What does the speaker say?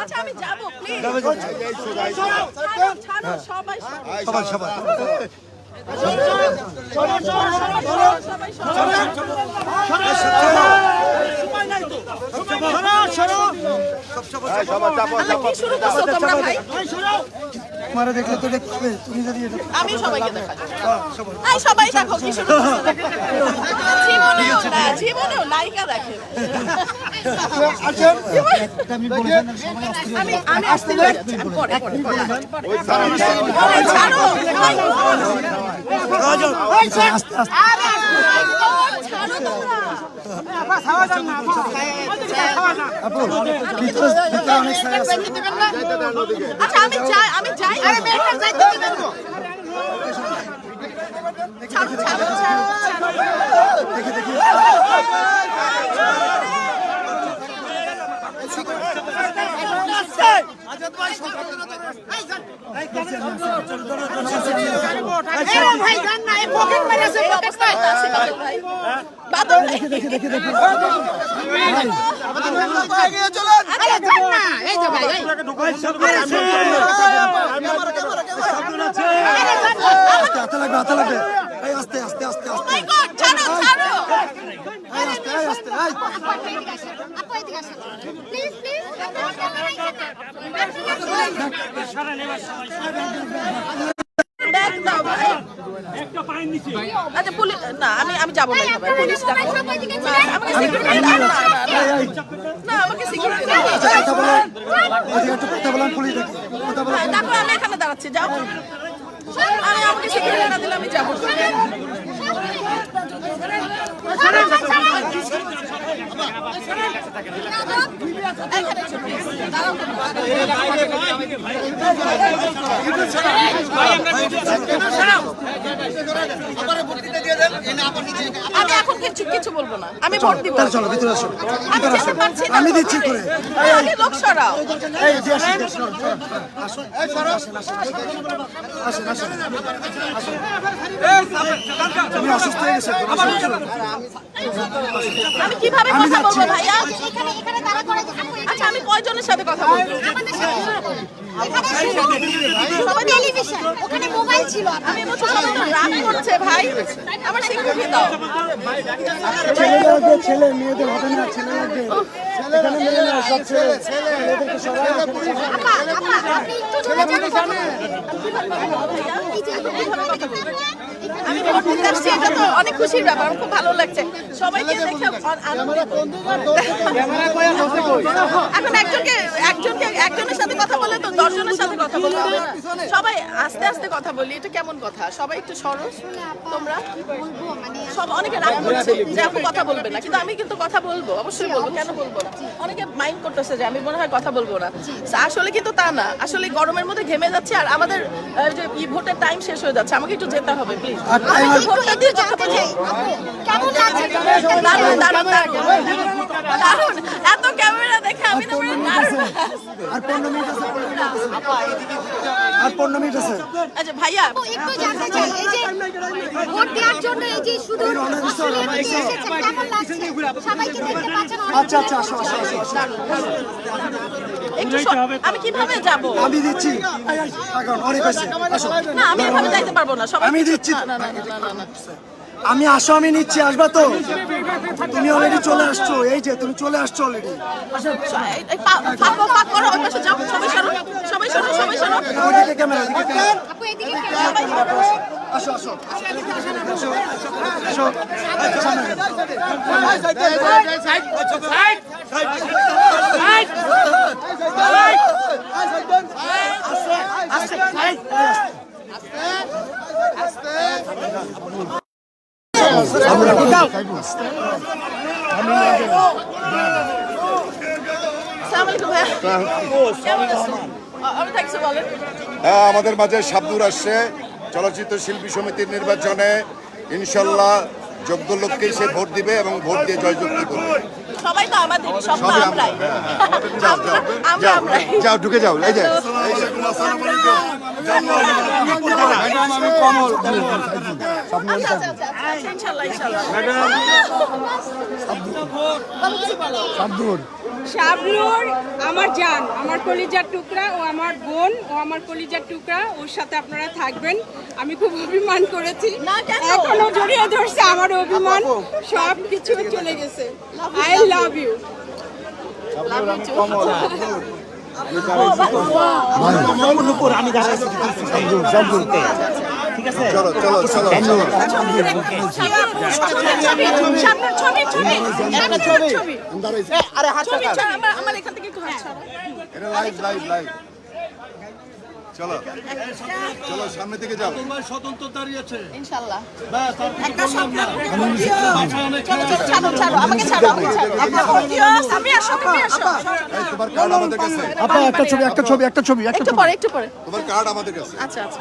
আচ্ছা আমি যাব প্লিজ। ছাড়ো, ছাড়ো, সবাই সবাই সবাই আরে কি তোমারে দেখলে তো দেখতে হবে তুমি যদি আমি সবাইকে দেখাবো আই সবাই দেখো কি শুরু করছ জীবনেও না জীবনেও নায়িকা দেখে আমি আমি আসতে হয়ে পরে পরে আচ্ছা আমি যাই আমি যাই আরে মেয়েটা যাইতে দিবেন তো ছাড়ো ছাড়ো দেখি দেখি ভাই হাতে লাগবে হাতে লাগবে এই আস্তে আস্তে আস্তে আস্তে মাই গড ছাড়ো ছাড়ো এই আস্তে এই আচ্ছা আমি আমি যাব না পুলিশ না, হ্যাঁ, আমি দাঁড়াচ্ছি যাও। আরে আমাকে সিকিউরিটি না দিলে আমি যাব। আমি এখন কিছু কিছু বলব না আমি ভোট দিব চলো ভিতরে আসো ভিতরে আমি দিচ্ছি। করে লোক সরাও এই অসুস্থ হয়ে গেছে আমি কীভাবে কথা বলব ভাইয়া? এখানে এখানে দাঁড়া করে আচ্ছা আমি কয়জনের সাথে কথা বলব? আমাদের সাথে টেলিভিশন। ওখানে মোবাইল ছিল। আমি বলছি রাগ করছে ভাই। আমার সিকিউরিটি দাও। ছেলে ছেলে মেয়েদের হবে না ছেলে এখানে মেয়ে না সব ছেলে। মেয়েদেরকে সবাই এখানে সবাই- আপা আপা আপনি একটু চলে যান। আমি এটা তো অনেক খুশির ব্যাপার আমার খুব ভালো লাগছে। সবাইকে দেখে এখন একজনকে একজনকে একজনের সাথে কথা বলে তো দশজনের সাথে কথা হবে। সবাই আস্তে আস্তে কথা বলি এটা কেমন কথা? সবাই একটু সরস তোমরা? মানে সব অনেকে রাগ করছে যে আপু কথা বলবে না কিন্তু আমি কিন্তু কথা বলব অবশ্যই বলব কেন বলব না? অনেকে মাইন্ড করতেছে যে আমি মনে হয় কথা বলব না। আসলে কিন্তু তা না। আসলে গরমের মধ্যে ঘেমে যাচ্ছে আর আমাদের যে ভোটের টাইম শেষ হয়ে যাচ্ছে আমাকে একটু যেতে হবে প্লিজ ভোটটা দিয়ে কথা বলব দারুণ দারুণ দারুণ দারুণ এত ক্যামেরা দেখে আমি তো আর পনেরো মিনিট আছে পনেরো মিনিট আছে। আর পনেরো মিনিট আছে আচ্ছা ভাইয়া একটু জানতে চাই এই যে ভোট দেওয়ার জন্য এই যে শুধু আসলে আপনি এসেছেন কেমন লাগছে সবাইকে দেখতে পাচ্ছেন আচ্ছা আচ্ছা আসো আসো আসো আসো। একটু আমি কীভাবে যাব আমি দিচ্ছি অনেক না আমি এভাবে যাইতে পারব না সবাই আমি দিচ্ছি। না না না, না আমি আসো আমি নিচ্ছি আসবা তো তুমি অলরেডি চলে আসছো এই যে তুমি চলে আসছো অলরেডি এই- এই পা- ফাঁক করো, ফাঁক করো, ওই পাশে যাও, সবাই সরো, সবাই সরো, সবাই সরো। ওইদিকে ক্যামেরা ওইদিকে ক্যামেরা আপু এদিকে সবাই সরো। আসো আসো আসো আসো আস্তে, হ্যাঁ আমাদের মাঝে সাবদুর আসছে চলচ্চিত্র শিল্পী সমিতির নির্বাচনে। ইনশাল্লাহ যোগ্য লোককেই সে ভোট দিবে এবং ভোট দিয়ে জয়যুক্তি করবে। সবাই তো আমাদের সব তো আমরাই। যাও যাও আমরা আমরাই। যাও ঢুকে যাও এই যে। ম্যাডাম আমি কমল আচ্ছা আচ্ছা আচ্ছা আচ্ছা, ইনশাল্লাহ ইনশাল্লাহ আব্দুল শাবনুর আমার জান আমার কলিজার টুকরা ও আমার বোন ও আমার কলিজার টুকরা ওর সাথে আপনারা থাকবেন। আমি খুব অভিমান করেছি। এখনও জড়িয়ে ধরছে আমার অভিমান সব কিছু চলে গেছে। আই লাভ ইউ চলো চলো চলো আরে হাত আমার আমার এখান থেকে একটু হাত ছাড়ো। এটা লাইভ লাইভ লাইভ চলো। চলো সামনে থেকে যাও। স্বতন্ত্র দাঁড়িয়েছে। ইনশাল্লাহ। ব্যাস একটা স্বপ্ন। চলো চলো ছাড়ো ছাড়ো আমাকে ছাড়ো আমাকে ছাড়ো। একটা ভোট দিও আমি আসো তুমি আসো। তোমার কার্ড আমাদের কাছে? আপা একটা ছবি একটা ছবি একটা ছবি। একটা একটু পরে একটু পরে। তোমার কার্ড আমাদের কাছে। আচ্ছা আচ্ছা।